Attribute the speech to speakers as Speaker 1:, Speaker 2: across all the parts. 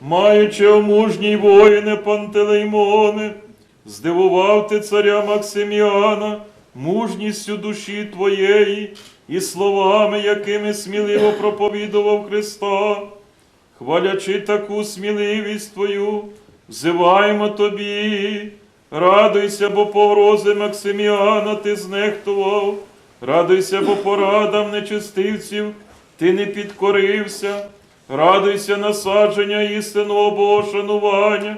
Speaker 1: маючи омужній воїне Пантелеймоне, здивував ти царя Максиміана мужністю душі твоєї і словами, якими сміливо проповідував Христа. Хвалячи таку сміливість Твою, взиваємо Тобі, радуйся, бо погрози Максиміана ти знехтував, радуйся, бо порадам нечистивців ти не підкорився, радуйся насадження істинного Бога шанування,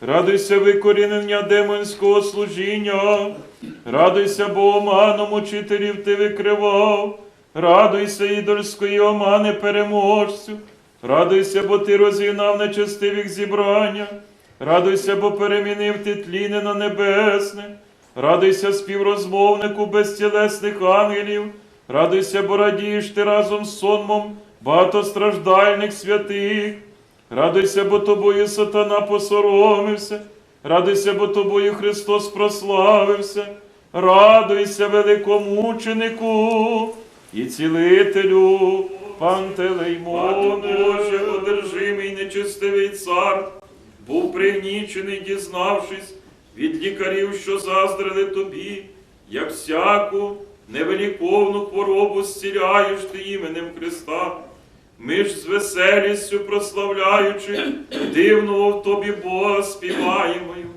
Speaker 1: радуйся викорінення демонського служіння, радуйся, бо оманом учителів ти викривав, радуйся ідольської омани переможцю. Радуйся, бо ти розігнав нечестивих зібрання, радуйся, бо перемінив ти тліне на небесне, радуйся, співрозмовнику безтілесних ангелів, радуйся, бо радієш ти разом з сонмом багатостраждальних святих, радуйся, бо тобою сатана посоромився, радуйся, бо тобою Христос прославився, радуйся, великомученику і цілителю. Пантелеймоне, Боже, одержимий нечестивий цар, був пригнічений, дізнавшись від лікарів, що заздрили тобі, як всяку невеликовну хворобу зціляєш ти іменем Христа. Ми ж з веселістю прославляючи, дивного в тобі Бога співаємо. йому.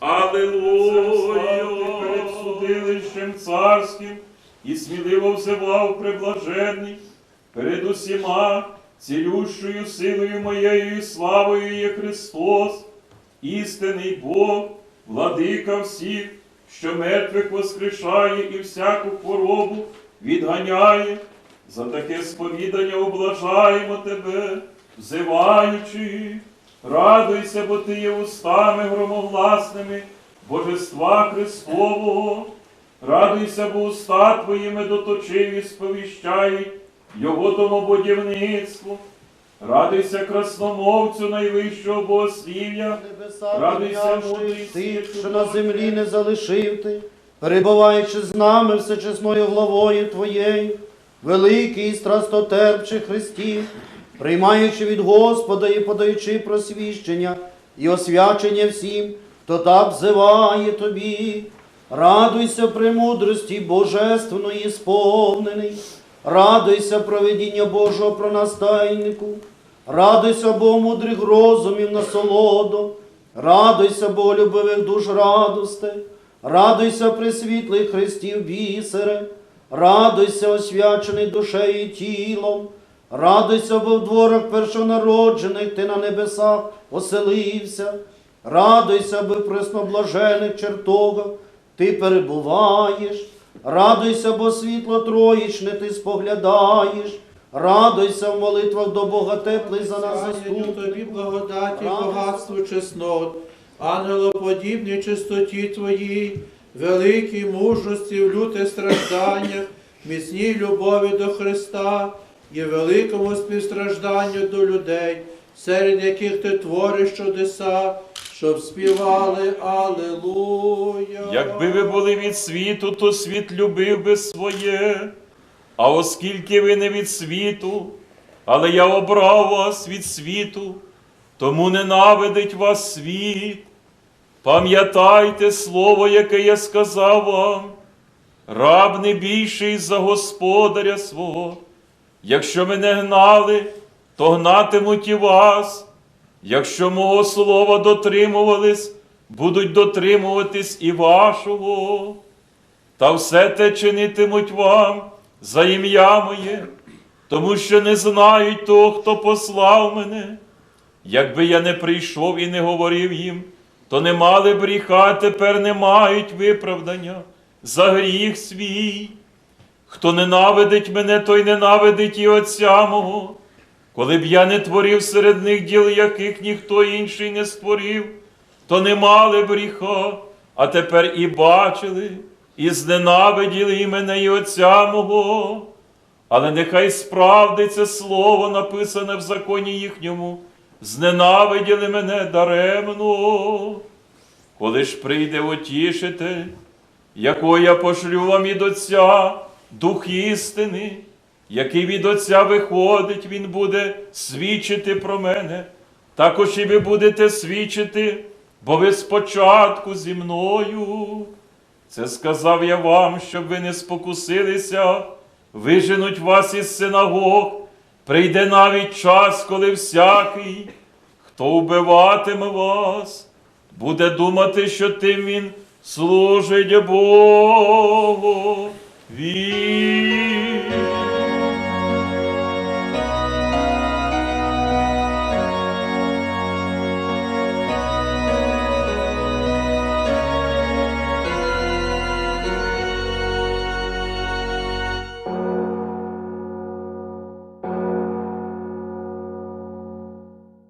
Speaker 1: Аллилуйя! перед судилищем царським і сміливо взивав приблажений перед усіма цілющою силою моєю і славою є Христос, істинний Бог, владика всіх, що мертвих воскрешає і всяку хворобу відганяє. За таке сповідання облажаємо тебе, взиваючи, радуйся, бо ти є устами громовласними Божества Христового. Радуйся, бо уста твоїми доточив і сповіщають Його домобудівництво. Радуйся красномовцю найвищого богослів'я. Радуйся, мудрий
Speaker 2: тих, що на землі не залишив ти, перебуваючи з нами всечесною главою Твоєю, великий страстотерпчий Христів, приймаючи від Господа і подаючи просвіщення і освячення всім, хто так взиває тобі. Радуйся премудрості божественної сповнений, радуйся проведіння Божого пронастайнику, радуйся Бо мудрих розумів насолоду, радуйся Бо любивих душ радости, радуйся присвітлий Христів бісере, радуйся освячений душею і тілом, радуйся, бо в дворах першонароджених ти на небесах оселився, радуйся, бо в пресноблажених чертогах ти перебуваєш, радуйся, бо світло троїчне ти споглядаєш, радуйся в молитвах до Бога теплий за нас заступник.
Speaker 3: тобі благодаті,
Speaker 2: Радуйся.
Speaker 3: багатству чеснот, ангелоподібній чистоті твоїй, великій мужності в лютих стражданнях, міцній любові до Христа і великому співстражданню до людей, серед яких ти твориш чудеса, щоб співали Аллилуйя.
Speaker 1: Якби ви були від світу, то світ любив би своє. А оскільки ви не від світу, але я обрав вас від світу, тому ненавидить вас світ. Пам'ятайте слово, яке я сказав вам, раб не більший за господаря свого. Якщо мене гнали, то гнатимуть і вас. Якщо мого слова дотримувались, будуть дотримуватись і вашого. Та все те чинитимуть вам за ім'я моє, тому що не знають того, хто послав мене. Якби я не прийшов і не говорив їм, то не мали б гріха, а тепер не мають виправдання за гріх свій. Хто ненавидить мене, той ненавидить і Отця мого. Коли б я не творив серед них діл, яких ніхто інший не створив, то не мали б гріха, а тепер і бачили, і зненавиділи і мене, і Отця мого. Але нехай справдиться слово, написане в законі їхньому, зненавиділи мене даремно. Коли ж прийде утішитель, якого я пошлю вам від Отця, Дух істини, який від Отця виходить, він буде свідчити про мене. Також і ви будете свідчити, бо ви спочатку зі мною. Це сказав я вам, щоб ви не спокусилися, виженуть вас із синагог, прийде навіть час, коли всякий, хто вбиватиме вас, буде думати, що тим він служить Богу.